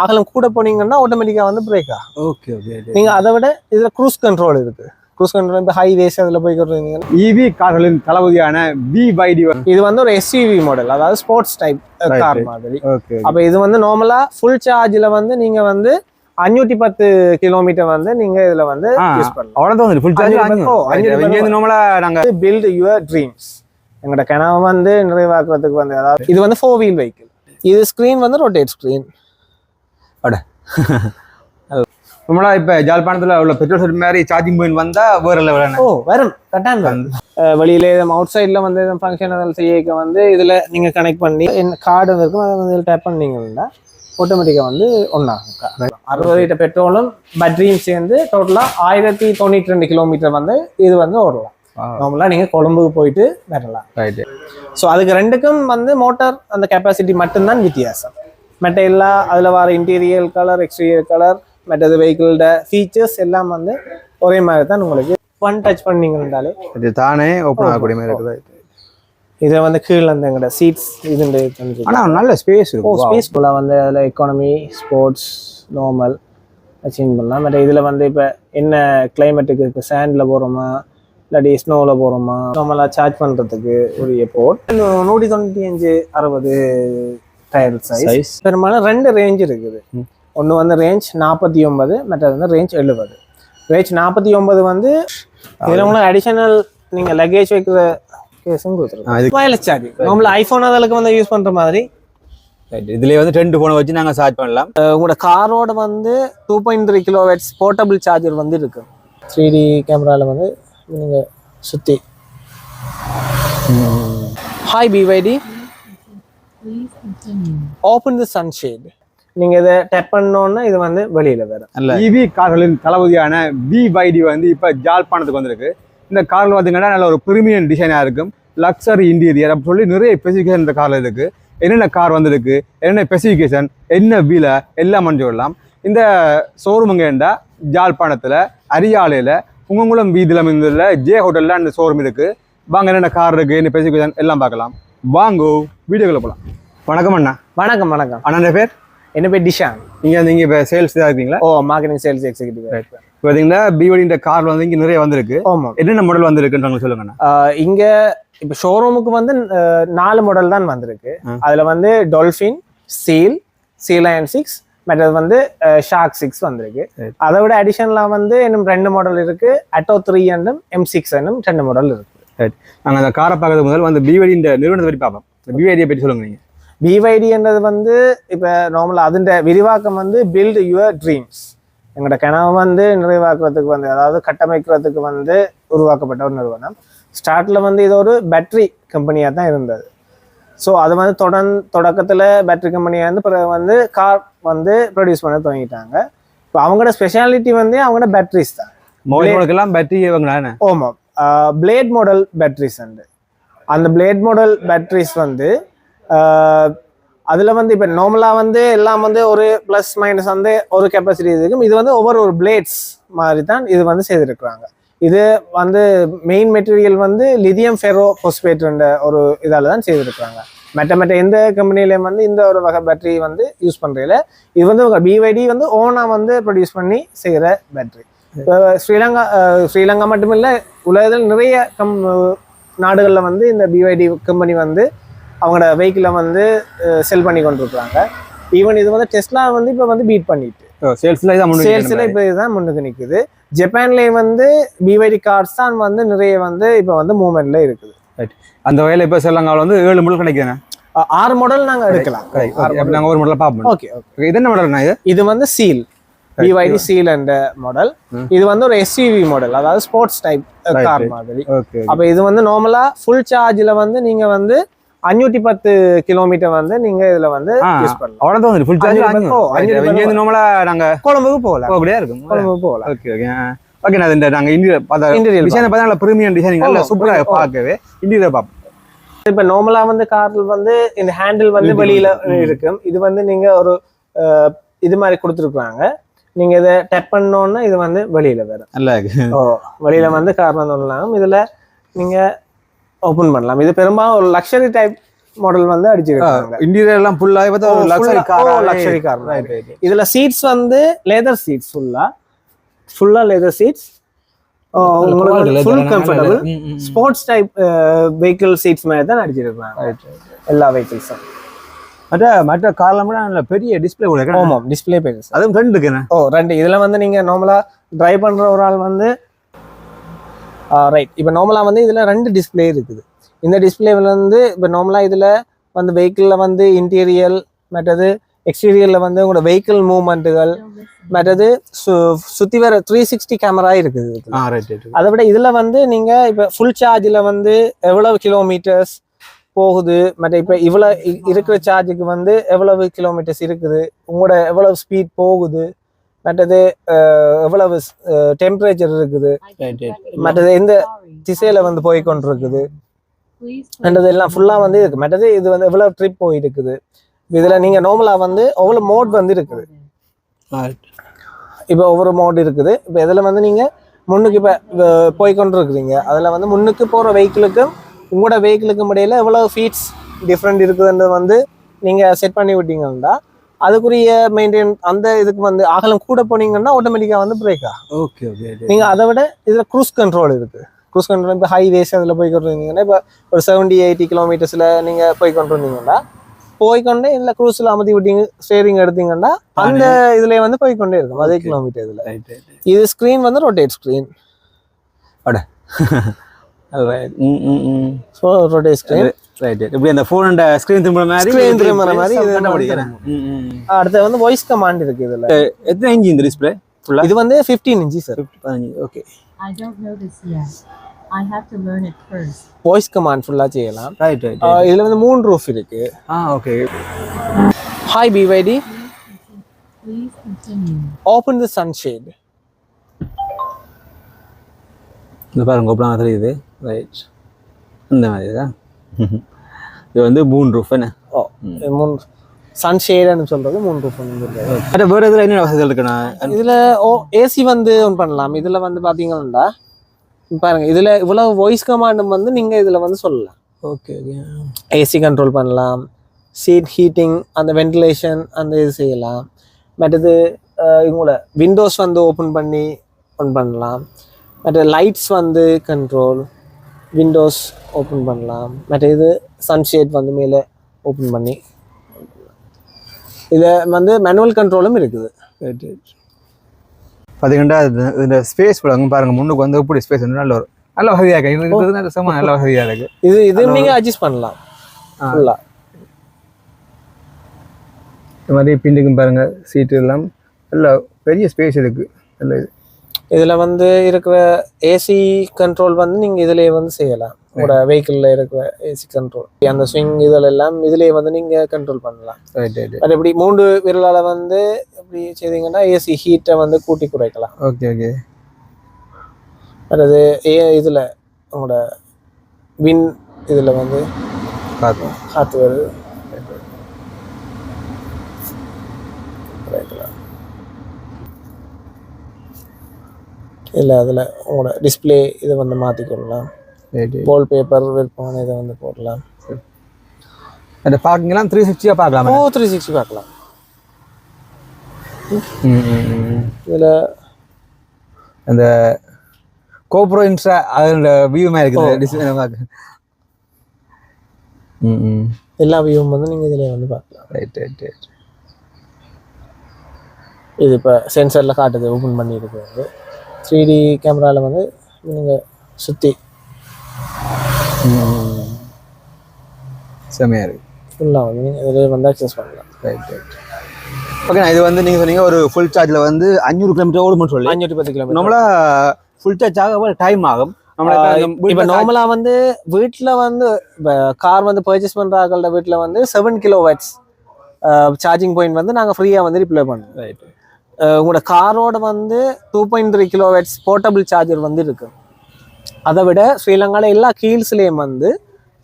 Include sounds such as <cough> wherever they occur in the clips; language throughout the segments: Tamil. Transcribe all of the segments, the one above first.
அகலம் கூட போனீங்கன்னா ஆட்டோமேட்டிக்கா வந்து பிரேக் ஆகும். ஓகே ஓகே நீங்க அதை விட இதுல க்ரூஸ் கண்ட்ரோல் இருக்கு. க்ரூஸ் கண்ட்ரோல் இப்போ ஹைவேஸ் அதுல போய்க்கிட்டு இருந்தீங்கன்னா இவி கார்களின் E தளபதியான பிவைடி இது வந்து ஒரு எஸ்யூவி மாடல் அதாவது ஸ்போர்ட்ஸ் டைப் கார். மாதிரி. அப்ப இது வந்து நார்மலா ஃபுல் சார்ஜ்ல வந்து நீங்க வந்து அஞ்சூத்தி பத்து கிலோமீட்டர் வந்து நீங்க இதுல வந்து. யூஸ் பண்ணலாம். அவ்வளோதான் வந்து ஃபுல் சார்ஜ் நார்மலா நாங்க பில்ட் யுவர் ட்ரீம்ஸ் எங்களோட கனவு வந்து நிறைவாக்குறதுக்கு வந்து அதாவது இது வந்து ஃபோர் வீல் வெஹிக்கிள் இது ஸ்க்ரீன் வந்து ரொட்டேட் ஸ்க்ரீன் நம்மளா இப்ப ஜாழ்ப்பாணத்துல உள்ள பெட்ரோல் செட் மாதிரி சார்ஜிங் பாயிண்ட் வந்தா வேற லெவலான ஓ வரும். கட்டாயம் வரும் வெளியில அவுட் சைட்ல வந்து ஃபங்க்ஷன் அதில் செய்ய வந்து இதுல நீங்க கனெக்ட் பண்ணி கார்டு இருக்கும். அதை வந்து டேப் பண்ணீங்கன்னா ஆட்டோமேட்டிக்காக வந்து ஒன்றாகும் அறுபது லிட்டர் பெட்ரோலும் பேட்டரியும் சேர்ந்து டோட்டலாக ஆயிரத்தி தொண்ணூற்றி ரெண்டு கிலோமீட்டர் வந்து இது வந்து ஓடலாம். நார்மலாக நீங்கள் கொழம்புக்கு போயிட்டு வரலாம். ரைட் ஸோ அதுக்கு ரெண்டுக்கும் வந்து மோட்டார் அந்த கெப்பாசிட்டி மட்டும்தான் வித்தியாசம். மற்ற எல்லா அதில் வர இன்டீரியர் கலர் எக்ஸ்டீரியர் கலர் மற்றது வெஹிக்கிளோட ஃபீச்சர்ஸ் எல்லாம் வந்து ஒரே மாதிரி தான் உங்களுக்கு ஒன் டச் பண்ணீங்கன்னாலே இது தானே ஓப்பன் ஆகக்கூடிய மாதிரி இருக்குது? இதை வந்து கீழே அந்த எங்களோட சீட்ஸ் இதுண்டு ஆனா நல்ல ஸ்பேஸ் இருக்கும் ஸ்பேஸ் ஃபுல்லாக வந்து அதில் எக்கானமி ஸ்போர்ட்ஸ் நார்மல் சேஞ்ச் பண்ணலாம் பட் இதில் வந்து இப்போ என்ன கிளைமேட்டுக்கு இப்போ சேண்டில் போகிறோமா இல்லாட்டி ஸ்னோவில் போகிறோமா நார்மலாக சார்ஜ் பண்ணுறதுக்கு உரிய போர்ட் நூற்றி தொண்ணூற்றி அஞ்சு அறுபது டயர் சைஸ் பெரும்பாலும் ரெண்டு ரேஞ்ச் இருக்குது. ஒன்று வந்து ரேஞ்ச் நாற்பத்தி ஒன்பது மற்றது வந்து ரேஞ்ச் எழுபது. ரேஞ்ச் நாற்பத்தி ஒன்பது வந்து இதில் உங்களுக்கு அடிஷனல் நீங்கள் லக்கேஜ் வைக்கிற கேஸும் கொடுத்துருக்கோம். வயர்லெஸ் சார்ஜிங் நார்மல் ஐஃபோன் அதுக்கு வந்து யூஸ் பண்ணுற மாதிரி. இதுலயே வந்து ரெண்டு போனை வச்சு நாங்க சார்ஜ் பண்ணலாம். உங்களோட காரோட வந்து two point three kilowatts portable charger வந்து இருக்கு. த்ரீ டி கேமராவில் வந்து நீங்கள் சுற்றி hi BYD open the sunshade நீங்கள் இதை டெப் பண்ணோன்னா இது வந்து வெளியில் வரும். இவி கார்களின் தளபதியான பிவைடி வந்து இப்ப ஜாழ்ப்பாணத்துக்கு வந்திருக்கு. இந்த கார்ல பாத்தீங்கன்னா நல்ல ஒரு பிரிமியம் டிசைனா இருக்கும். லக்ஸரி இன்டீரியர் அப்படி சொல்லி நிறைய ஸ்பெசிஃபிகேஷன் இந்த கார்ல இருக்கு. என்னென்ன கார் வந்திருக்கு என்னென்ன ஸ்பெசிஃபிகேஷன் என்ன விலை எல்லாம் சொல்லலாம். இந்த ஷோரூம் எங்கேண்டா ஜாழ்ப்பாணத்துல அரியாலையில உங்கங்குளம் வீதியில் அமைந்துள்ள ஜே ஹோட்டல்ல அந்த ஷோரூம் இருக்கு. வாங்க என்னென்ன கார் இருக்கு என்ன ஸ்பெசிஃபிகேஷன் எல்லாம் பார்க்கலாம். வாங்கோ வீடியோக்குள்ள போலாம். வணக்கம் அண்ணா. வணக்கம் வணக்கம். அண்ணா பேர்? என்ன பேர் டிஷான். நீங்க நீங்க இப்ப சேல்ஸ் தான் இருக்கீங்களா? ஓ மார்க்கெட்டிங் சேல்ஸ் எக்ஸிக்யூட்டிவ் இப்போ பார்த்தீங்கன்னா பிஓடின்ற கார் வந்து இங்கே நிறைய வந்திருக்கு. ஆமாம் என்னென்ன மாடல் வந்திருக்குன்னு சொல்லுங்கண்ணா இங்க இப்ப ஷோரூமுக்கு வந்து நாலு மாடல் தான் வந்திருக்கு. அதுல வந்து டொல்ஃபின் சீல் சீலயன் சிக்ஸ் மற்றது வந்து ஷார்க் சிக்ஸ் வந்திருக்கு. அதை விட அடிஷனலா வந்து இன்னும் ரெண்டு மாடல் இருக்கு. அட்டோ த்ரீ என்னும் எம் சிக்ஸ் என்னும் ரெண்டு மாடல் இருக்கு. நாங்கள் அந்த காரை பார்க்கறது முதல் வந்து பிஓடின்ற நிறுவனத்தை பற்றி பார்ப்போம். இந்த பிஓடியை பற்றி சொல்லுங்க நீங்க. பிவைடின்றது வந்து இப்ப நார்மலா அதுன்ற விரிவாக்கம் வந்து பில்ட் யுவர் ட்ரீம்ஸ் எங்களோட கனவு வந்து நிறைவாக்குறதுக்கு வந்து அதாவது கட்டமைக்கிறதுக்கு வந்து உருவாக்கப்பட்ட ஒரு நிறுவனம். ஸ்டார்ட்ல வந்து இது ஒரு பேட்டரி கம்பெனியா தான் இருந்தது. ஸோ அது வந்து தொடர்ந்து தொடக்கத்தில் பேட்டரி கம்பெனியாக இருந்து பிறகு வந்து கார் வந்து ப்ரொடியூஸ் பண்ண துவங்கிட்டாங்க இப்போ அவங்களோட ஸ்பெஷாலிட்டி வந்து அவங்களோட பேட்டரிஸ் தான். மொபைல் பேட்டரி ஆமாம் பிளேட் மாடல் பேட்ரிஸ் அண்டு அந்த பிளேட் மாடல் பேட்ரிஸ் வந்து அதில் வந்து இப்போ நார்மலாக வந்து எல்லாம் வந்து ஒரு ப்ளஸ் மைனஸ் வந்து ஒரு கெப்பாசிட்டி இருக்கும் இது வந்து ஒவ்வொரு ஒரு பிளேட்ஸ் மாதிரி தான் இது வந்து செய்திருக்கிறாங்க. இது வந்து மெயின் மெட்டீரியல் வந்து லிதியம் ஃபெரோ பொஸ்பேட்ன்ற ஒரு இதால் தான் செய்திருக்கிறாங்க. மற்ற மற்ற எந்த கம்பெனிலையும் வந்து இந்த ஒரு வகை பேட்டரி வந்து யூஸ் பண்ணுறதில்ல இது வந்து பிவைடி வந்து ஓனாக வந்து ப்ரொடியூஸ் பண்ணி செய்கிற பேட்டரி இப்போ ஸ்ரீலங்கா அஹ் ஸ்ரீலங்கா மட்டுமில்லை உலகத்தில் நிறைய கம் நாடுகளில் வந்து இந்த பிவைடி கம்பெனி வந்து அவங்களோட வெஹிக்கிளை வந்து செல் பண்ணி கொண்டிருக்கிறாங்க. ஈவன் இது வந்து டெஸ்லா வந்து இப்போ வந்து பீட் பண்ணிட்டு. சேல்ஸ்ல சேல்ஸில் இப்போ இதுதான் முன்னுக்கு நிற்குது ஜப்பான்லேயும் வந்து பிவைடி கார்ஸ் தான் வந்து நிறைய வந்து இப்போ வந்து மூவ்மெண்ட்ல இருக்குது. அந்த வகையில் இப்போ செல்லங்கால வந்து ஏழு மாடல் கிடைக்குதுண்ணே? ஆறு மாடல் நாங்கள் எடுக்கலாம். நாங்கள் ஒரு மாடல் பார்ப்போம். ஓகே ஓகே இது என்ன மாடல்ண்ணா இது? இது வந்து சீல் பிவைடி சீல் என்ற மாடல். இது வந்து ஒரு எஸ்யூவி மாடல் அதாவது ஸ்போர்ட்ஸ் டைப் கார். மாதிரி. அப்ப இது வந்து நார்மலா ஃபுல் சார்ஜ்ல வந்து நீங்க வந்து அஞ்சூத்தி பத்து கிலோமீட்டர் வந்து நீங்க இதுல வந்து. யூஸ் பண்ணலாம். ஃபுல் சார்ஜ் நார்மலாக நாங்கள் கொழம்புக்கு போகலாம். போகக்கூடியா இருக்கும். கொழம்புக்கு போகலாம். ஓகே ஓகே ஓகே நான் இந்த நாங்கள் இன்டீரியர் பார்த்தா இன்டீரியர் டிசைனை பார்த்தா நல்ல ப்ரீமியம் டிசைனிங் நல்ல ஓ. பார்க்கவே இன்டீரியர் பார்ப்போம். இப்ப நார்மலா வந்து கார் வந்து இந்த ஹேண்டில் வந்து வெளியில. இருக்கும். இது வந்து நீங்க ஒரு இது மாதிரி கொடுத்துருக்காங்க நீங்க இதை டெப் பண்ணோன்னா இது வந்து வெளியில வரும். ஓ வெளியில வந்து கார் வந்து விடலாம் இதுல நீங்க ஓபன் பண்ணலாம். இது பெரும்பாலும் ஒரு லக்ஸரி டைப் மாடல் வந்து அடிச்சிருக்காங்க. இன்டீரியர் எல்லாம் ஃபுல்லாக பார்த்தா ஒரு லக்ஸரி கார் லக்ஸரி கார் இதுல சீட்ஸ் வந்து லெதர் சீட்ஸ் ஃபுல்லா ஃபுல்லா லெதர் சீட்ஸ் உங்களுக்கு full comfortable sports type vehicle seats மாதிரி தான் அடிச்சிருக்காங்க எல்லா வெஹிக்கிள்ஸும் மற்ற மற்ற கார்லாம் கூட நல்ல பெரிய டிஸ்பிளே கூட இருக்கு. ஆமாம் டிஸ்பிளே பெருசு அதுவும் ரெண்டு இருக்குண்ணே ஓ ரெண்டு. இதுல வந்து நீங்க நார்மலா டிரைவ் பண்ற ஒரு ஆள் வந்து ரைட் இப்போ நார்மலா வந்து இதுல ரெண்டு டிஸ்பிளே இருக்குது. இந்த டிஸ்பிளேவில் வந்து இப்போ நார்மலா இதுல வந்து வெஹிக்கிளில் வந்து இன்டீரியல் மற்றது எக்ஸ்டீரியர்ல வந்து உங்களோட வெஹிக்கிள் மூவ்மெண்ட்டுகள் மற்றது சு- சுத்தி வர த்ரீ சிக்ஸ்டி கேமரா இருக்குது அதை விட இதுல வந்து நீங்க இப்ப ஃபுல் சார்ஜ்ல வந்து எவ்வளவு கிலோமீட்டர்ஸ் போகுது. மற்ற இப்ப இவ்வளவு இ- இருக்கிற சார்ஜுக்கு வந்து எவ்வளவு கிலோமீட்டர்ஸ் இருக்குது? உங்களோட எவ்வளவு ஸ்பீட் போகுது? மற்றது எவ்வளவு டெம்பரேச்சர் இருக்குது? மற்றது எந்த திசையில வந்து போய் கொண்டிருக்குது மற்றது எல்லாம் ஃபுல்லா வந்து இருக்கு. மற்றது இது வந்து எவ்வளவு ட்ரிப் போயிருக்குது? இதுல நீங்க நார்மலா வந்து எவ்வளவு மோட் வந்து இருக்குது. இப்போ ஒவ்வொரு மோட் இருக்குது. இப்போ இதில் வந்து நீங்கள் முன்னுக்கு இப்போ போய் கொண்டு இருக்கிறீங்க அதில் வந்து முன்னுக்கு போகிற வெஹிக்கிளுக்கும் உங்களோட வெஹிக்கிளுக்கும் இடையில எவ்வளோ ஃபீட்ஸ் டிஃப்ரெண்ட் இருக்குதுன்றது வந்து நீங்கள் செட் பண்ணி விட்டீங்கன்னா அதுக்குரிய மெயின்டைன் அந்த இதுக்கு வந்து அகலம் கூட போனீங்கன்னா ஆட்டோமேட்டிக்காக வந்து பிரேக் ஆகும் ஓகே ஓகே நீங்கள் அதை விட இதில் க்ரூஸ் கண்ட்ரோல் இருக்குது க்ரூஸ் கண்ட்ரோல் இப்போ ஹைவேஸ் அதில் போய் கொண்டு இருந்தீங்கன்னா இப்போ ஒரு செவன்டி எயிட்டி கிலோமீட்டர்ஸில் நீங்கள் போய் கொண்டு இருந்தீங்கன்னா போய்க்கொண்டே இல்லை க்ரூஸில் அமர்த்தி விட்டீங்க ஸ்டேரிங் எடுத்தீங்கன்னா அந்த இதுல வந்து போய்க்கொண்டே இருக்கும். அதே கிலோமீட்டர் இதில். இது ஸ்க்ரீன் வந்து ரொட்டேட் ஸ்க்ரீன் <laughs> ரைட் ம் so rotate screen right right இப்படி அந்த ஃபோன் அந்த ஸ்க்ரீன் திரும்புற மாதிரி Screen திரும்புற மாதிரி இது கண்டுபிடிக்கிறேன் அடுத்து வந்து வாய்ஸ் கமாண்ட் இருக்கு இதுல. எத்தனை இன்ச் இந்த டிஸ்பிளே ஃபுல்லாக இது வந்து 15 இன்ச்சி சார் பதினஞ்சு ஓகே. வாய்ஸ் கமாண்ட் ஃபுல்லா செய்யலாம். ரைட் ரைட் ஆஹ் இதுல வந்து மூணு ரூஃப் இருக்கு. ஆ okay hi BYD Please continue. Open the sunshade இந்த பாருங்க ஒப்பலாம் தெரியுது. ரைட் இந்த மாதிரி தான் இது வந்து மூன் ரூஃப் என்ன? ஓ இது மூணு சன்ஷேட்னு சொல்றது மூணு ரூஃப் வந்து வேறு இதில் என்ன வசதிகள் இருக்குண்ணா? இதுல ஓ ஏசி வந்து ஒன் பண்ணலாம். இதுல வந்து பாத்தீங்கன்னா பாருங்க இதுல இவ்வளவு வாய்ஸ் கமாண்டும் வந்து நீங்க இதுல வந்து சொல்லலாம். ஓகே ஓகே ஏசி கண்ட்ரோல் பண்ணலாம். சீட் ஹீட்டிங் அந்த வென்டிலேஷன் அந்த இது செய்யலாம். மற்றது அஹ், இவங்களோட விண்டோஸ் வந்து ஓப்பன் பண்ணி ஒன் பண்ணலாம். மற்ற லைட்ஸ் வந்து கண்ட்ரோல் விண்டோஸ் ஓப்பன் பண்ணலாம். மற்ற இது சன்ஷேட் வந்து மேலே ஓப்பன் பண்ணி. இதில் வந்து மேனுவல் கண்ட்ரோலும் இருக்குது. ரைட் ரைட் பார்த்தீங்கன்னா இந்த ஸ்பேஸ் பாருங்க பாருங்க முன்னுக்கு வந்து எப்படி ஸ்பேஸ் வந்து நல்ல ஒரு நல்ல வசதியாக இருக்கு. இது இருக்கிறது நல்ல சம நல்ல வசதியாக இருக்கு. இது இது நீங்கள் அட்ஜஸ்ட் பண்ணலாம். ஃபுல்லாக இந்த மாதிரி பின்னுக்கும் பாருங்க சீட்டு எல்லாம் நல்ல பெரிய ஸ்பேஸ் இருக்கு. நல்ல இது. இதில் வந்து இருக்கிற ஏசி கண்ட்ரோல் வந்து நீங்கள் இதிலே வந்து செய்யலாம். உங்களோட வெஹிக்கிளில் இருக்கிற ஏசி கண்ட்ரோல் அந்த ஸ்விங் இதில் எல்லாம் இதிலே வந்து நீங்கள் கண்ட்ரோல் பண்ணலாம். அது இப்படி மூன்று விரலால் வந்து இப்படி செய்தீங்கன்னா ஏசி ஹீட்டை வந்து கூட்டி குறைக்கலாம். ஓகே ஓகே அது ஏ இதில் உங்களோட வின் இதில் வந்து காற்று வருது குறைக்கலாம் இல்லை அதில் உங்களோட டிஸ்ப்ளே இதை வந்து மாற்றிக்கொள்ளலாம் வால் பேப்பர் விருப்பமான இதை வந்து போடலாம். அந்த பார்க்கிங்லாம் த்ரீ சிக்ஸ்டியாக பார்க்கலாம்? ஓ த்ரீ சிக்ஸ்டி பார்க்கலாம். இதில் அந்த கோப்ரோ இன்ஸ்டா அதோட வியூமா இருக்குது. டிஸ்பிளே பார்க்க. எல்லா வியூவும் வந்து நீங்கள் இதில் வந்து பார்க்கலாம். ரைட் ரைட் ரைட் இது இப்போ சென்சரில் காட்டுது ஓப்பன் பண்ணியிருக்கு வந்து த்ரீ டி கேமராவில் வந்து நீங்கள் சுற்றி செமையாக இருக்கு. ஃபுல்லாக வந்து நீங்கள் இதில் வந்து அக்சஸ் பண்ணலாம். ரைட் ரைட் ஓகே இது வந்து நீங்கள் சொன்னீங்க ஒரு ஃபுல் சார்ஜில் வந்து அஞ்சூறு கிலோமீட்டர் ஓடும்னு சொல்லி. அஞ்சூற்றி பத்து கிலோமீட்டர் நம்மளா ஃபுல் சார்ஜ் ஆக டைம் ஆகும். இப்போ நார்மலாக வந்து வீட்டில் வந்து கார் வந்து பர்ச்சேஸ் பண்ணுற ஆக்களோட வீட்டில் வந்து seven kilo watts charging point வந்து நாங்கள் ஃப்ரீயாக வந்து ரிப்ளை பண்ணுவோம் ரைட் உங்களோட காரோட வந்து two point three kilo watts portable charger வந்து இருக்கு அதை விட ஸ்ரீலங்காவில் எல்லா கீல்ஸ்லேயும் வந்து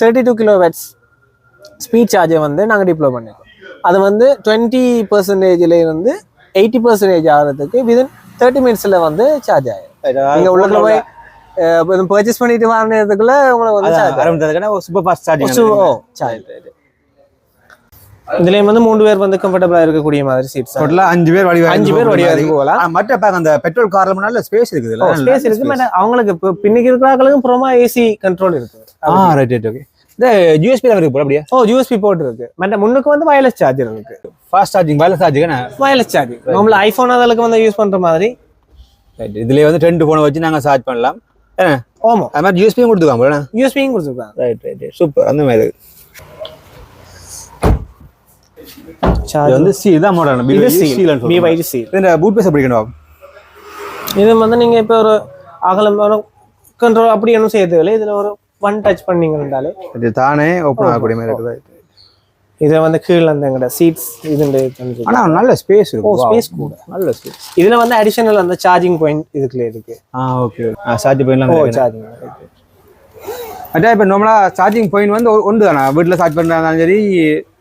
thirty two kilo watts speed charger வந்து நாங்கள் டிப்ளோ பண்ணியிருக்கோம் அது வந்து டுவெண்ட்டி பர்சன்டேஜில் இருந்து எயிட்டி பர்சன்டேஜ் ஆகிறதுக்கு விதின் தேர்ட்டி மினிட்ஸில் வந்து சார்ஜ் ஆகிடும் நீங்கள் உள்ளுக்குள்ள போய் பர்ச்சேஸ் பண்ணிட்டு வர நேரத்துக்குள்ள உங்களை வந்து சூப்பர் ஃபாஸ்ட் சார்ஜிங் சு- ஓ, charge. இதுலயும் வந்து மூணு பேர் வந்து கம்ஃபர்டபுளா இருக்கக்கூடிய மாதிரி சீட்ஸ் டோட்டலா அஞ்சு பேர் வழி அஞ்சு பேர் வழியாக போகலாம். மற்ற பேக் அந்த பெட்ரோல் கார்ல நல்ல ஸ்பேஸ் இருக்குது. ஸ்பேஸ் இருக்கு but அவங்களுக்கு பின்னுக்கு இருக்கிறவங்களுக்கும் புறமா ஏசி கண்ட்ரோல் இருக்கு. ஆ ரைட் ரைட் ஓகே இந்த யூஎஸ்பி இருக்கு போல அப்படியே? ஓ யூஎஸ்பி போர்ட் இருக்கு மற்ற முன்னுக்கு வந்து வயர்லெஸ் சார்ஜர் இருக்கு. Fast charging wireless charging wireless charging நம்மள ஐபோன் அதற்கு வந்து யூஸ் பண்ற மாதிரி. ரைட் இதுலயே வந்து ரெண்டு போனை வச்சு நாங்க சார்ஜ் பண்ணலாம். ஓமோ அது மாதிரி யூஎஸ்பியும் கொடுத்துருக்காங்க யூஎஸ்பியும் கொடுத்துருக்காங்க. ரைட் ரைட் சூப்பர் அந்த மாதிரி. இருக்கு வந்து சி தான் மாடல் இது சீல் பிவைடி இந்த பூட் பேஸ் எப்படி கணும் இது வந்து நீங்க இப்போ ஒரு அகலமான கண்ட்ரோல் அப்படி ஒன்றும் செய்ய தேவையில்லை இதுல ஒரு ஒன் டச் பண்ணீங்கன்னாலே இது தானே ஓப்பன் ஆகக்கூடிய மாதிரி இருக்குது. இதை வந்து கீழே அந்த எங்கட சீட்ஸ் இது ஆனா நல்ல ஸ்பேஸ் ஓ இருக்கு Wow. ஸ்பேஸ் கூட. நல்ல ஸ்பேஸ் இதுல வந்து அடிஷனல் அந்த சார்ஜிங் பாயிண்ட் இதுக்குள்ள இருக்கு. ஆ ஓகே சார்ஜ் பாயிண்ட்லாம். சார்ஜிங் அதான் இப்போ நார்மலா சார்ஜிங் பாயிண்ட் வந்து ஒன்று தானே? வீட்டில் சார்ஜ் பண்ணுறாலும் சரி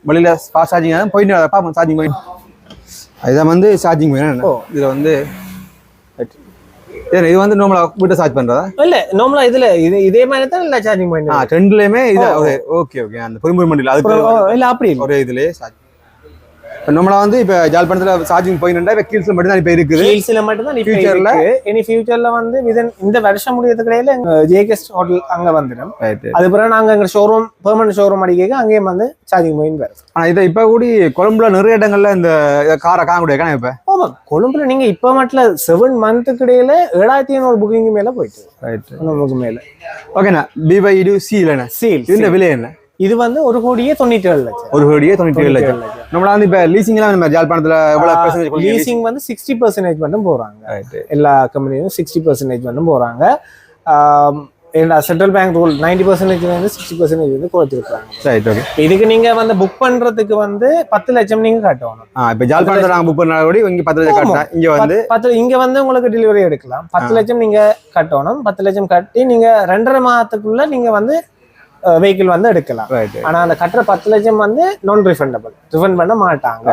வெளியில் ஃபாஸ்ட் சார்ஜிங் தான் பாயிண்ட் பார்ப்போம் சார்ஜிங் பாயிண்ட் இதுதான் வந்து சார்ஜிங் பாயிண்ட் ஓ. இதில் வந்து இது வந்து நார்மலா வீட்டை சார்ஜ் பண்ணுறதா இல்ல நார்மலா இதுல இது இதே மாதிரி தான் இல்ல சார்ஜிங் பாயிண்ட் ஆ ரெண்டுலேயுமே இது ஓகே ஓகே அந்த பொறுமுறை மண்டியில் அதுக்கு இல்ல அப்படி ஒரு இதுலேயே சார்ஜ் நம்மளா வந்து இப்போ ஜாழ்ப்பாணத்தில் சார்ஜிங் பாயிண்ட் இப்போ கீழ்ஸில் மட்டும் தான் இப்போ இருக்குது. ஹீல்ஸ்ல மட்டும் தான்? இருக்கு. இனி ஃபியூச்சர்ல வந்து within இந்த வருஷம் முடியறதுக்கு இடையில ஜேகேஎஸ் ஹோட்டல் அங்க வந்துடும். அது பிறகு நாங்க எங்க ஷோரூம் பெர்மனன்ட் ஷோரூம் அடிக்க அங்கேயும் வந்து சார்ஜிங் பாயிண்ட் வருது ஆனால் இதை இப்போ கூடி கொழம்புல நிறைய இடங்கள்ல இந்த காரை காண இப்போ? ஆமா கொழும்புல நீங்க இப்ப மட்டும் செவன் மந்த்துக்கு இடையில ஏழாயிரத்தி ஐநூறு புக்கிங் மேல போயிட்டு. நமக்கு மேல. ஓகேண்ணா பிபை இது சி இல்லைண்ணா சீல் இதுல விலை என்ன? இது வந்து ஒரு கோடியே தொண்ணூற்றி ஏழு லட்சம். ஒரு கோடியே தொண்ணூற்றி ஏழு லட்சம். நம்மளா வந்து இப்போ லீசிங்லாம் நம்ம ஜாழ்ப்பாணத்தில் எவ்வளோ லீசிங் வந்து சிக்ஸ்டி பர்சன்டேஜ் மட்டும் போறாங்க. ரைட் எல்லா கம்பெனியும் சிக்ஸ்டி பர்சன்டேஜ் மட்டும் போறாங்க. Central bank rule ninety percentage வந்து சிக்ஸ்டி பர்சன்டேஜ் வந்து குறைச்சிருக்காங்க இதுக்கு நீங்க வந்து புக் பண்றதுக்கு வந்து பத்து லட்சம் நீங்க கட்டணும். இப்போ ஜாழ்ப்பாணத்தில் நாங்கள் புக் கூட இங்கே பத்து லட்சம் கட்டினா இங்கே வந்து பத்து இங்க வந்து உங்களுக்கு டெலிவரி எடுக்கலாம். பத்து லட்சம் நீங்க கட்டணும். பத்து லட்சம் கட்டி நீங்க ரெண்டரை மாதத்துக்குள்ள நீங்க வந்து வெஹிக்கிள் வந்து எடுக்கலாம். ஆனா அந்த கட்டுற பத்து லட்சம் வந்து நான் ரிஃபண்டபிள் ரிஃபண்ட் பண்ண மாட்டாங்க.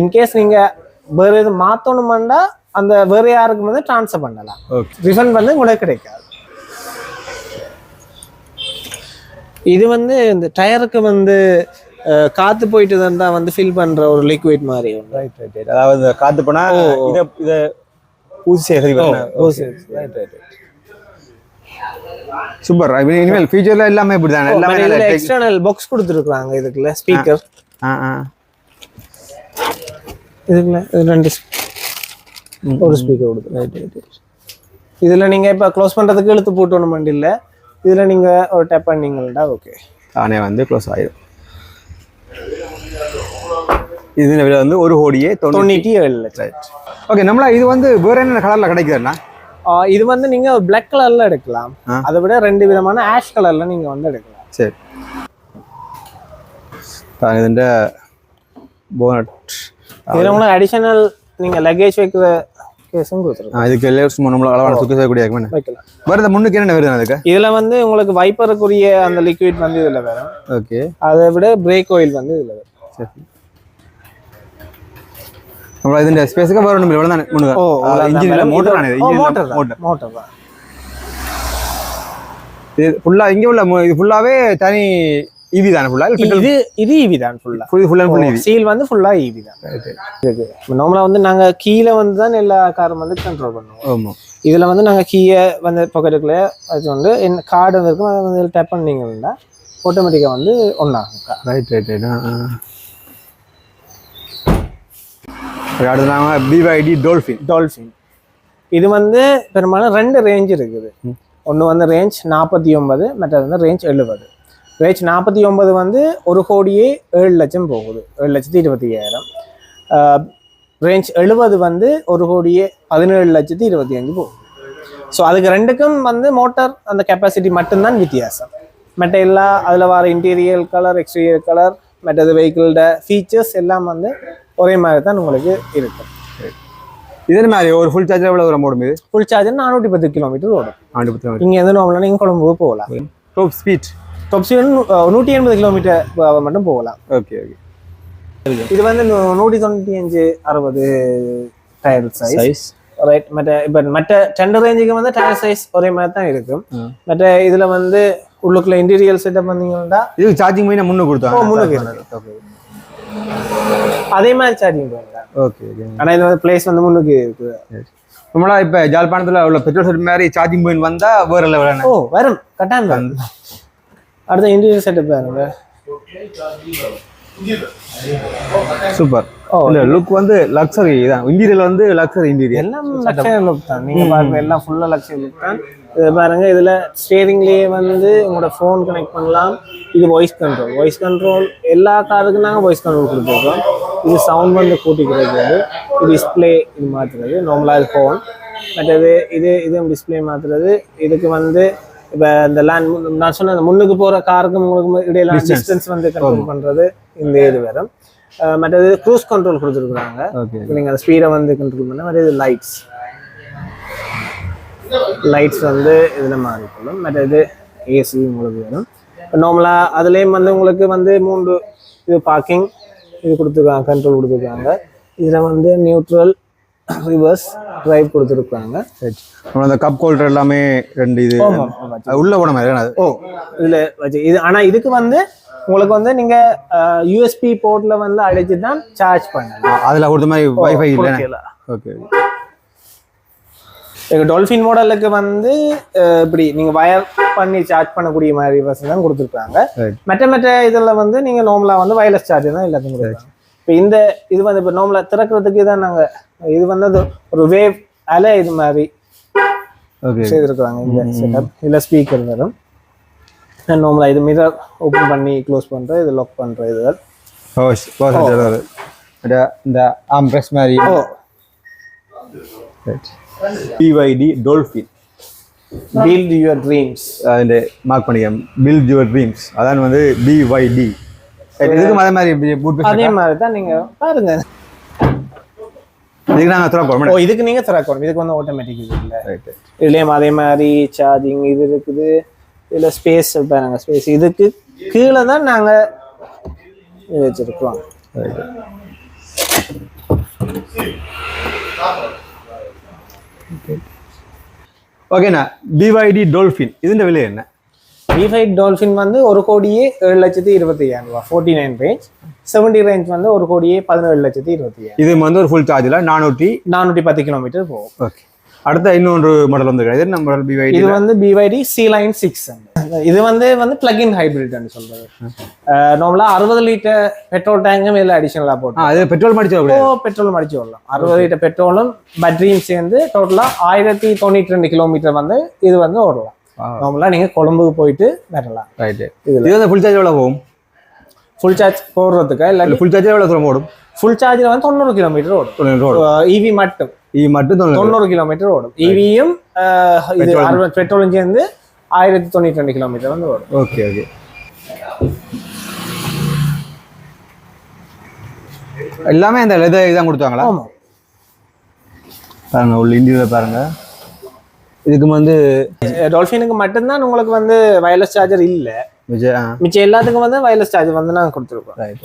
இன்கேஸ் நீங்க வேற எது மாத்தணும்னா அந்த வேற யாருக்கு வந்து ட்ரான்ஸ்ஃபர் பண்ணலாம். ரிஃபண்ட் வந்து உங்களுக்கு கிடைக்காது. இது வந்து இந்த டயருக்கு வந்து காத்து போயிட்டு இருந்தா வந்து ஃபில் பண்ற ஒரு லிக்விட் மாதிரி ரைட் ரைட் ரைட் அதாவது காத்து போனா. இதை இதை ஊசி ஓ, சரி, ரைட் ரைட் சூப்பர் இனிமேல் ஃபியூச்சர்ல எல்லாமே இப்படி தானே எல்லாமே நல்ல tech- எக்ஸ்டர்னல் பாக்ஸ் கொடுத்துருக்காங்க இதுக்குள்ள ஸ்பீக்கர் ஆ ஆ இதுக்குள்ள இது ரெண்டு ஒரு ஸ்பீக்கர் கொடுத்து இதுல நீங்க இப்ப க்ளோஸ் பண்றதுக்கு இழுத்து போட்டணும் வண்டி இல்ல இதுல நீங்க ஒரு டேப் பண்ணீங்கள்டா ஓகே தானே வந்து க்ளோஸ் ஆயிடும் இது வந்து ஒரு கோடியே தொண்ணூற்றி ஏழு லட்சம். ரைட் ஓகே நம்மளா இது வந்து வேற என்ன கலர்ல கிடைக்குதுண்ணா ஆ, இது வந்து நீங்க பிளாக் கலர்ல எடுக்கலாம் ஆ. அதை விட ரெண்டு விதமான ஆஷ் கலர்ல நீங்க வந்து எடுக்கலாம் சரி ഇതിൻ്റെ ബോണറ്റ് இதுல உங்களுக்கு அடிஷனல் நீங்க லக்கேஜ் வைக்கிற கேஸும் கொடுத்துருக்கோம் இதுக்கு எல்லாம் சும்மா நம்மள அளவான சுற்றி செய்யக்கூடிய என்ன வைக்கலாம் வேறு இந்த முன்னுக்கு என்ன வருது அதுக்கு இதுல வந்து உங்களுக்கு வைப்பருக்குரிய அந்த லிக்விட் வந்து இதுல வரும் ஓகே அதை விட பிரேக் ஆயில் வந்து இதுல வரும் சரி നമ്മൾ ഇതിന്റെ സ്പേസ് ഒക്കെ വേറെ ഒന്നും ഇവിടെ തന്നെ മുന്നുക ஓ ഇഞ്ചിനില്ല മോട്ടറാണ് ഇത് மோட்டர் മോട്ടർ மோட்டர் தான் ഇത് ഫുള്ളാ ഇങ്ങനെ ഉള്ള മു- ഇത് ഫുള്ളാവേ തനി ഇവി താനെ ഫുള്ളാ இது இது ஈவி தான் ஃபுல்லா full full and full EV seal வந்து ஃபுல்லா ஈவி தான் இருக்கு நார்மலா வந்து நாங்க கீழே வந்து தான் எல்லா காரும் வந்து கண்ட்ரோல் பண்ணுவோம் ഓമോ இதுல வந்து நாங்க கீயை வந்து பாக்கெட்டுக்குள்ள வச்சுக்கொண்டு என்ன கார்டு இருக்கும் அதை வந்து டேப் பண்ணீங்கன்னா ஆட்டோமேட்டிக்கா வந்து ஒன்னாகும் car. റൈറ്റ് റൈറ്റ് அடுத்து நாங்கள் பிவைடி டோல்ஃபின் டோல்ஃபின் இது வந்து பெரும்பாலும் ரெண்டு ரேஞ்ச் இருக்குது. ஒன்று வந்து ரேஞ்ச் நாற்பத்தி ஒன்பது மற்றது வந்து ரேஞ்ச் எழுபது. ரேஞ்ச் நாற்பத்தி ஒன்பது வந்து ஒரு கோடியே ஏழு லட்சம் போகுது. ஏழு லட்சத்தி இருபத்தி ஐயாயிரம் ரேஞ்ச் எழுபது வந்து ஒரு கோடியே பதினேழு லட்சத்தி இருபத்தி அஞ்சு போகுது. ஸோ அதுக்கு ரெண்டுக்கும் வந்து மோட்டார் அந்த கெப்பாசிட்டி மட்டும்தான் வித்தியாசம். மற்ற எல்லா அதில் வர இன்டீரியர் கலர் எக்ஸ்டீரியர் கலர் மற்றது வெஹிக்கிளோட ஃபீச்சர்ஸ் எல்லாம் வந்து ஒரே மாதிரி தான் உங்களுக்கு இருக்கும். இதே மாதிரி? ஒரு ஃபுல் சார்ஜர் எவ்வளோ தூரம் ஓடும் இது? ஃபுல் சார்ஜர் நானூற்றி பத்து கிலோமீட்டர் ஓடும். நானூற்றி பத்து கிலோமீட்டர் நீங்கள் எந்த நோம்பலாம் நீங்கள் கொழம்பு போகலாம். டோப் ஸ்பீட் டோப் ஸ்பீட் நூற்றி எண்பது கிலோமீட்டர் மட்டும் போகலாம். ஓகே ஓகே இது வந்து நூற்றி தொண்ணூற்றி அஞ்சு அறுபது டயர் சைஸ் ரைட் மற்ற இப்போ மற்ற டெண்டர் ரேஞ்சுக்கு வந்து டயர் சைஸ் ஒரே மாதிரி தான் இருக்கும். மற்ற இதில் வந்து உள்ளுக்குள்ள இன்டீரியல் செட்டப் வந்தீங்கன்னா இது சார்ஜிங் பண்ணி முன்னே கொடுத்தாங்க முன்னே ஓகே அதே மாதிரி சார்ஜிங் ஓகே ஓகே ஆனா இது வந்து பிளேஸ் வந்து முன்னுக்கு இருக்குது. நம்மளா இப்ப ஜாழ்ப்பாணத்துல உள்ள பெட்ரோல் செட் மாதிரி சார்ஜிங் பாயிண்ட் வந்தா வேற லெவலான ஓ வரும். கட்டாயம் வரும். அடுத்த இன்டீரியர் செட்டப் பாருங்க சூப்பர். இந்த லுக் வந்து லக்ஸரி தான். இன்டீரியர் வந்து லக்ஸரி இன்டீரியர் எல்லாம் லக்ஸரி லுக் தான். நீங்க பாருங்க எல்லாம் ஃபுல்லா லக்ஸரி லுக் தான். இது பாருங்க இதுல ஸ்டேரிங்லயே வந்து உங்களோட ஃபோன் கனெக்ட் பண்ணலாம். இது வாய்ஸ் கண்ட்ரோல் வாய்ஸ் கண்ட்ரோல் எல்லா காருக்கும் நாங்கள் வாய்ஸ் கண்ட்ரோல் கொடுத்துருக்கோம். இது சவுண்ட் வந்து கூட்டிக்கிறது இது டிஸ்பிளே இது மாற்றுறது நார்மலாக இது ஃபோன் மற்றது இது இதுவும் டிஸ்பிளே மாற்றுறது இதுக்கு வந்து இப்போ இந்த லேண்ட் நான் சொன்ன முன்னுக்கு போகிற காருக்கும் உங்களுக்கு இடையில டிஸ்டன்ஸ் வந்து கண்ட்ரோல் பண்ணுறது இந்த இது வரும். மற்றது க்ரூஸ் கண்ட்ரோல் கொடுத்துருக்குறாங்க. நீங்கள் அந்த ஸ்பீடை வந்து கண்ட்ரோல் பண்ண மாதிரி இது லைட்ஸ் லைட்ஸ் வந்து இதில் மாறிக்கொள்ளும் மற்ற இது ஏசி உங்களுக்கு வேணும் நார்மலாக அதுலேயும் வந்து உங்களுக்கு வந்து மூன்று இது பார்க்கிங் இது கொடுத்துருக்காங்க கண்ட்ரோல் கொடுத்துருக்காங்க. இதில் வந்து நியூட்ரல் ரிவர்ஸ் டிரைவ் கொடுத்துருக்காங்க. அந்த கப் ஹோல்டர் எல்லாமே ரெண்டு இது. உள்ள போன மாதிரி ஓ இதில் வச்சு. இது ஆனால் இதுக்கு வந்து உங்களுக்கு வந்து நீங்கள் யூஎஸ்பி போர்ட்டில் வந்து அழைச்சி தான் சார்ஜ் பண்ணலாம் அதுல கொடுத்த மாதிரி வைஃபை இல்லை. ஓகே எங்க டால்ஃபின் மாடலுக்கு வந்து இப்படி நீங்க வயர் பண்ணி சார்ஜ் பண்ணக்கூடிய மாதிரி வசதி தான் கொடுத்துருக்காங்க. மற்ற மற்ற இதுல வந்து நீங்க நார்மலா வந்து வயர்லெஸ் சார்ஜ் தான் எல்லாத்தையும் கொடுக்குறாங்க இப்போ இந்த இது வந்து இப்போ நார்மலா திறக்கிறதுக்கு தான் நாங்க இது வந்து அது ஒரு வேவ் அலை இது மாதிரி ஓகே செய்திருக்காங்க இந்த செட்டப் இதுல ஸ்பீக்கர் வரும். நார்மலா இது மிரர் ஓப்பன் பண்ணி க்ளோஸ் பண்ற இது லாக் ஹோஸ் ஹோஸ் இந்த ஆம் பிரஸ் மாதிரி. ஓ BYD Dolphin build your dreams இந்த மார்க் பண்ணிக்க பில்ட் யுவர் ட்ரீம்ஸ் அதான் வந்து பிவைடி இதுக்கும் அதே மாதிரி அதே மாதிரி தான் நீங்க பாருங்க இதுக்கு நாங்கள் திறப்போம் ஓ இதுக்கு நீங்க திறக்கணும் இதுக்கு வந்து ஆட்டோமேட்டிக் இது இல்லை ரைட்டு இதுலேயும் அதே மாதிரி சார்ஜிங் இது இருக்குது இதில் ஸ்பேஸ் பாருங்க ஸ்பேஸ் இதுக்கு கீழே தான் நாங்கள் இது வச்சுருக்கோம் ஓகேண்ணா பிவைடி டோல்ஃபின் இதுன்ற விலை என்ன விஃபைட் டால்ஃபின் வந்து ஒரு கோடியே ஏழு லட்சத்தி இருபத்தி ஐயாயிரம் ரூபா forty nine range seventy range வந்து ஒரு கோடியே பதினேழு லட்சத்தி இருபத்தி ஐயாயிரம் இது வந்து ஒரு ஃபுல் சார்ஜில் நானூற்றி நானூற்றி பத்து கிலோமீட்டர் போகும் ஓகே அடுத்த இன்னொன்று மாடல் வந்து இது மாடல் பிவைடி இது வந்து பிவைடி சி லைன் சிக்ஸ் இது வந்து வந்து பிளக்இன் ஹைபிரிட்னு சொல்றது. நார்மலாக அறுபது லிட்டர் பெட்ரோல் டேங்கும் இதில் அடிஷனலாக போட்டு. அது பெட்ரோல் மாடிச்சு பெட்ரோல் மடிச்சு வரலாம். அறுபது லிட்டர் பெட்ரோலும் பேட்டரியும் சேர்ந்து டோட்டலா ஆயிரத்தி தொண்ணூற்றி ரெண்டு கிலோமீட்டர் வந்து இது வந்து ஓடலாம். நார்மலா நீங்க கொழும்புக்கு போயிட்டு வரலாம். இதுல. இது வந்து ஃபுல் சார்ஜ் எவ்வளோ போகும்? ஃபுல் சார்ஜ் போடுறதுக்கு? இல்லாட்டி ஃபுல் சார்ஜ் எவ்வளோ தூரம் ஓடும்? ஃபுல் சார்ஜில் வந்து தொண்ணூறு கிலோமீட்டர் ஓடும். இவி மட்டும். இது மட்டும் தொண்ணூறு கிலோமீட்டர் ஓடும் இவியும் இது பெட்ரோலும் சேர்ந்து ஆயிரத்தி தொண்ணூற்றி ரெண்டு கிலோமீட்டர் வந்து ஓடும் ஓகே ஓகே எல்லாமே அந்த லெதர் இதான் கொடுத்தாங்களா பாருங்க உள்ள இந்தியில் பாருங்க இதுக்கு வந்து டால்ஃபினுக்கு மட்டும்தான் உங்களுக்கு வந்து வயர்லெஸ் சார்ஜர் இல்லை மிச்சம் எல்லாத்துக்கும் வந்து வயர்லெஸ் சார்ஜர் வந்து நாங்கள் கொடுத்துருக்கோம் ரைட்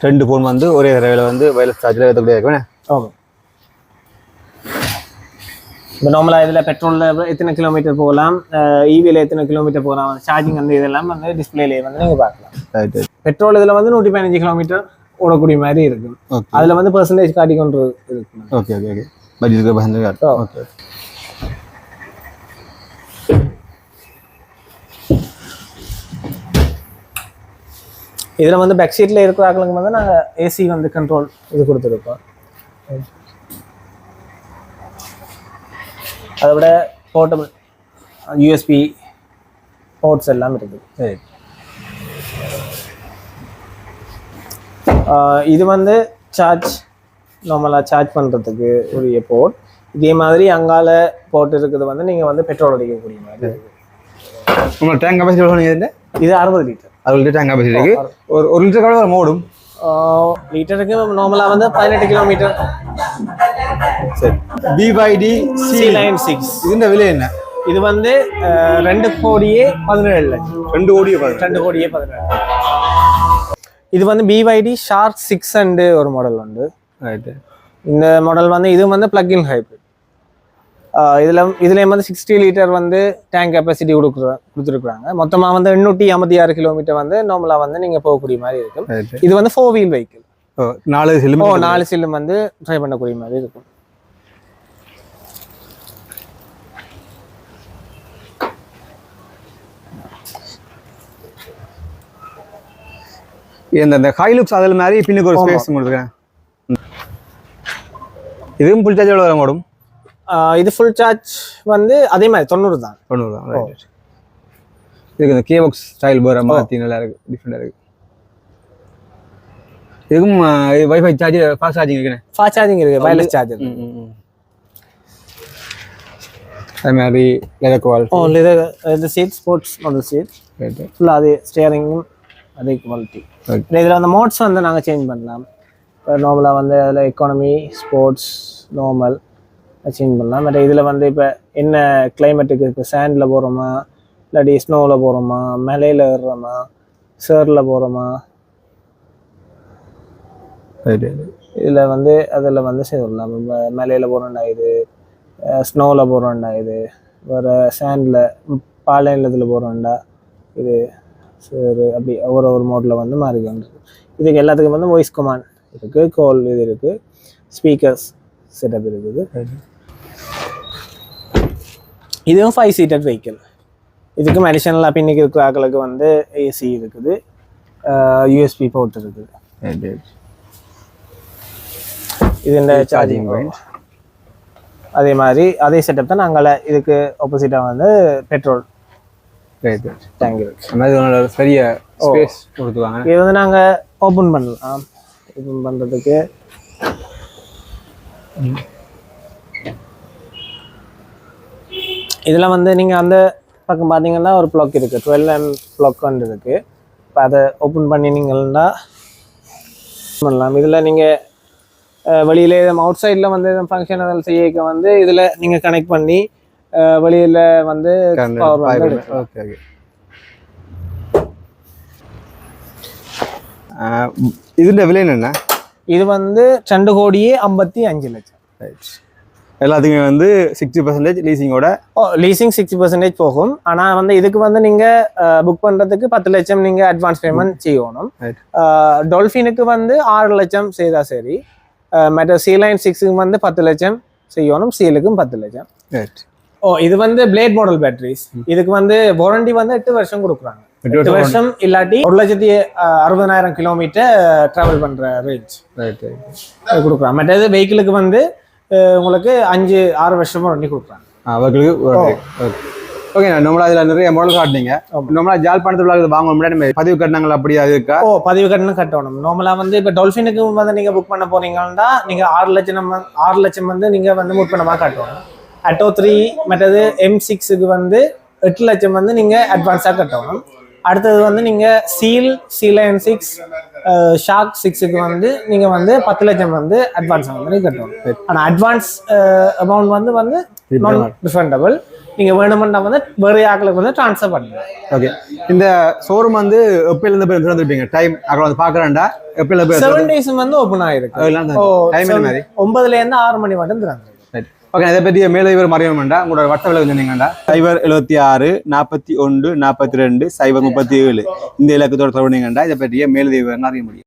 ரெண்டு ஃபோன் வந்து ஒரே தடவையில் வந்து வயர்லெஸ் சார்ஜில் ஏற்றக்கூடிய இருக்கணும் ஆமாம் இப்போ நார்மலாக இதில் பெட்ரோலில் எத்தனை கிலோமீட்டர் போகலாம்? ஈவியில் எத்தனை கிலோமீட்டர் போகலாம்? சார்ஜிங் வந்து இதெல்லாம் வந்து டிஸ்பிளேலேயே வந்து நீங்கள் பார்க்கலாம். பெட்ரோல் இதில் வந்து நூற்றி பதினஞ்சு கிலோமீட்டர் ஓடக்கூடிய மாதிரி இருக்கும். ஓகே அதில் வந்து பெர்சன்டேஜ் காட்டி கொண்டு இருக்கும் ஓகே ஓகே ஓகே ஓ. ஓகே இதில் வந்து பேக் சீட்டில் இருக்கிற ஆட்களுக்கு வந்து நாங்கள் ஏசி வந்து கண்ட்ரோல் இது கொடுத்துருக்கோம். அதை விட போர்ட்டபிள் யூஎஸ்பி போர்ட்ஸ் எல்லாம் இருக்குது. சரி. இது வந்து சார்ஜ் நார்மலாக சார்ஜ் பண்ணுறதுக்கு உரிய போர்ட் இதே மாதிரி அங்கால போர்ட் இருக்குது வந்து நீங்கள் வந்து பெட்ரோல் அடிக்கக்கூடிய மாதிரி. இருக்குது. உங்களோட டேங்க் கெப்பாசிட்டி எவ்வளோ சொன்னீங்க இதுல? இது அறுபது லிட்டர் அது லிட்டர் டேங்க் கெப்பாசிட்டி இருக்கு. ஒரு ஒரு லிட்டர் கூட ஓடும் லிட்டருக்கு நார்மலாக வந்து பதினெட்டு கிலோமீட்டர் சரி. பிவைடி சி லைன் சிக்ஸ் இதுன்ற விலை என்ன இது வந்து ரெண்டு கோடியே பதினேழு லட்சம் ரெண்டு பாருங்க ரெண்டு கோடியே பதினேழு இது வந்து பிவைடி ஷார்க் சிக்ஸ் அண்டு ஒரு மாடல் உண்டு ரைட்டு இந்த மாடல் வந்து இது வந்து பிளக்இன் ஹைப்ரிட் இதில் இதுலேயும் வந்து சிக்ஸ்டி லிட்டர் வந்து டேங்க் கெப்பாசிட்டி கொடுக்குற கொடுத்துருக்குறாங்க. மொத்தமாக வந்து எண்ணூற்றி ஐம்பத்தி ஆறு கிலோமீட்டர் வந்து நார்மலாக வந்து நீங்கள் போகக்கூடிய மாதிரி இருக்கும். இது வந்து ஃபோர் வீல் வெஹிக்கிள் ஓ நாலு ஓ சிலிம் நாலு சில்லும் வந்து ட்ரை பண்ணக்கூடிய மாதிரி இருக்கும். இந்த ஹைலுக்ஸ் அதில் மாதிரி பின்னுக்கு ஒரு. ஸ்பேஸ் கொடுத்துருக்கேன். இதுவும் புல் சார்ஜ் எவ்வளோ ஆஹ் இது ஃபுல் சார்ஜ் வந்து அதே மாதிரி தொண்ணூறு தான். தொண்ணூறு தான். ரைட் இதுக்கு இந்த கேபாக்ஸ் ஸ்டைல் போகிற மாதிரி நல்லா இருக்கு டிஃப்ரெண்டாக இருக்கு. இதுக்கும் வைஃபை சார்ஜ் ஃபாஸ்ட் சார்ஜிங் இருக்குண்ணே. ஃபாஸ்ட் சார்ஜிங் இருக்கு வயர்லெஸ் சார்ஜர். அது மாதிரி லெதர் குவால் ஓ இது இது சீட் ஸ்போர்ட்ஸ் அந்த சீட் ரைட்டு ஃபுல்லாக அதே ஸ்டியரிங்கும் அதே குவாலிட்டி. இதில் வந்து மோட்ஸ் வந்து நாங்கள் சேஞ்ச் பண்ணலாம். நார்மலாக வந்து அதில் எக்கானமி ஸ்போர்ட்ஸ் நார்மல் சேஞ்ச் பண்ணலாம். பட் இதில் வந்து இப்போ என்ன கிளைமேட்டுக்கு இப்போ சேண்டில் போகிறோமா இல்லாட்டி ஸ்னோவில் போகிறோமா மலையில் ஏறுறோமா? சேரில் போகிறோமா இதில் வந்து அதில் வந்து செய்யலாம் இப்போ மலையில் போகிறோண்டா இது ஸ்னோவில் போகிறோண்டா இது வேறு சேண்டில் பாலைநிலத்தில் போகிறோண்டா இது சரி அப்படி ஒரு ஒரு மோட்டில் வந்து மாறிக்கொண்டு இதுக்கு எல்லாத்துக்கும் வந்து வாய்ஸ் கமாண்ட் இருக்குது கால் இது இருக்குது ஸ்பீக்கர்ஸ் செட்டப் இருக்குது. இதுவும் ஃபைவ் சீட்டட் வெஹிக்கிள் இதுக்கும் அடிஷனலாக பின்னிக்கு இருக்கிற ஆக்களுக்கு வந்து ஏசி இருக்குது. யூஎஸ்பி போர்ட் இருக்குது. இது இந்த சார்ஜிங். பாயிண்ட் அதே மாதிரி அதே செட்டப் தான் நாங்கள் இதுக்கு ஆப்போசிட்டாக வந்து பெட்ரோல் டேங்க் இருக்கு. பெரிய ஸ்பேஸ் கொடுத்துவாங்க இது வந்து நாங்கள் ஓப்பன் பண்ணலாம். ஓப்பன் பண்ணுறதுக்கு இதில் வந்து நீங்கள் அந்த பக்கம் பார்த்தீங்கன்னா ஒரு ப்ளாக் இருக்குது டுவெல் எம் ப்ளாக் வந்து இருக்குது இப்போ அதை ஓப்பன் பண்ணினீங்கன்னா பண்ணலாம். இதில் நீங்கள் வெளியில் அவுட் சைடில் வந்து ஃபங்க்ஷன் அதில் செய்ய வந்து இதில் நீங்கள் கனெக்ட் பண்ணி வெளியில் வந்து பவர் வந்து எடுக்கலாம். ஓகே ஓகே இதுல விலை என்னென்ன? இது வந்து ரெண்டு கோடியே ஐம்பத்தி அஞ்சு லட்சம். ரைட் எல்லாத்துக்குமே வந்து சிக்ஸ்டி பர்சன்டேஜ் லீசிங்கோட ஓ லீசிங் சிக்ஸ்டி பர்சன்டேஜ் போகும். ஆனால் வந்து இதுக்கு வந்து நீங்கள் புக் பண்ணுறதுக்கு பத்து லட்சம் நீங்கள் அட்வான்ஸ் பேமெண்ட் செய்யணும். டொல்ஃபினுக்கு வந்து ஆறு லட்சம் செய்தா சரி. மற்ற சீலைன் சிக்ஸுக்கு வந்து பத்து லட்சம் செய்யணும். சீலுக்கும் பத்து லட்சம். ரைட் ஓ இது வந்து பிளேட் மாடல் பேட்டரிஸ் இதுக்கு வந்து வாரண்டி வந்து எட்டு வருஷம் கொடுக்குறாங்க. எட்டு வருஷம் இல்லாட்டி ஒரு லட்சத்தி அறுபதாயிரம் கிலோமீட்டர் டிராவல் பண்ற ரேஞ்ச் கொடுக்குறாங்க. மற்றது வெஹிக்கிளுக்கு வந்து உங்களுக்கு அஞ்சு ஆறு வருஷமா வண்டி கொடுக்குறாங்க. அவர்களுக்கு ஓகே ஓகே நம்மளா இதுல நிறைய மாடல் காட்டினீங்க. நம்மளா ஜாழ்ப்பாணத்துல உள்ளது வாங்க முன்னாடி நம்ம பதிவு கட்டணங்கள் அப்படி அது இருக்கா? ஓ பதிவு கட்டணம் கட்டணும். நார்மலா வந்து இப்போ டொல்ஃபினுக்கு வந்து நீங்க புக் பண்ண போறீங்கன்னா நீங்க ஆறு லட்சம் ஆறு லட்சம் வந்து நீங்க வந்து முற்பணமா கட்டணும் அட்டோ த்ரீ மற்றது எம் சிக்ஸுக்கு வந்து எட்டு லட்சம் வந்து நீங்க அட்வான்ஸா கட்டணும். அடுத்தது வந்து நீங்கள் சீல் சீலைன் சிக்ஸ் ஷாக் சிக்ஸுக்கு வந்து நீங்கள் வந்து பத்து லட்சம் வந்து அட்வான்ஸ் வந்து கட்டணும் ஆனால் அட்வான்ஸ் அமௌண்ட் வந்து வந்து நான் ரிஃபண்டபிள் நீங்கள் வேணுமெண்டா வந்து வேறு ஆக்களுக்கு வந்து ட்ரான்ஸ்ஃபர் பண்ணுங்க ஓகே இந்த ஷோரூம் வந்து எப்பயிலேருந்து போய் திறந்துருப்பீங்க? டைம் அங்கே வந்து பார்க்குறேன்டா போய் செவன் டேஸும் வந்து ஓப்பன் ஆகிருக்கு டைம் ஒன்பதுலேருந்து ஆறு மணி மட்டும் திறந்து ஓகே இதை பற்றி மேலே இவர் மறையணும்டா உங்களோட வட்டவில் சொன்னீங்கடா சைபர் எழுபத்தி ஆறு நாற்பத்தி ஒன்று நாற்பத்தி ரெண்டு சைபர் முப்பத்தி ஏழு. இந்த இலக்கத்தோட தொடர்புங்கண்டா இதை பற்றிய மேலதிக விவரங்கள் அறிய முடியும்?